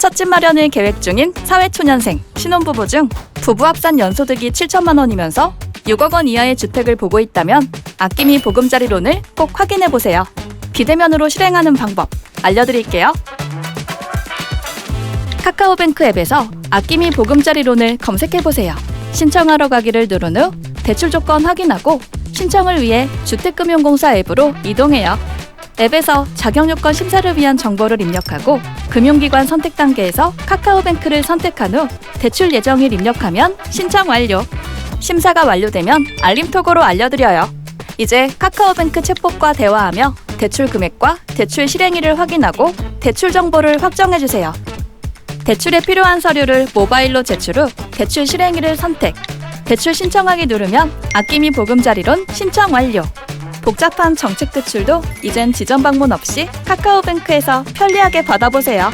첫집 마련을 계획 중인 사회초년생, 신혼부부 중 부부 합산 연소득이 7천만 원이면서 6억 원 이하의 주택을 보고 있다면 아낌이 보금자리론을 꼭 확인해 보세요. 비대면으로 실행하는 방법 알려드릴게요. 카카오뱅크 앱에서 아낌이 보금자리론을 검색해 보세요. 신청하러 가기를 누른 후 대출 조건 확인하고 신청을 위해 주택금융공사 앱으로 이동해요. 앱에서 자격요건 심사를 위한 정보를 입력하고 금융기관 선택 단계에서 카카오뱅크를 선택한 후 대출 예정일 입력하면 신청 완료. 심사가 완료되면 알림톡으로 알려드려요. 이제 카카오뱅크 챗봇과 대화하며 대출 금액과 대출 실행일을 확인하고 대출 정보를 확정해주세요. 대출에 필요한 서류를 모바일로 제출 후 대출 실행일을 선택. 대출 신청하기 누르면 아낌이 보금자리론 신청 완료. 복잡한 정책 대출도 이젠 지점 방문 없이 카카오뱅크에서 편리하게 받아보세요.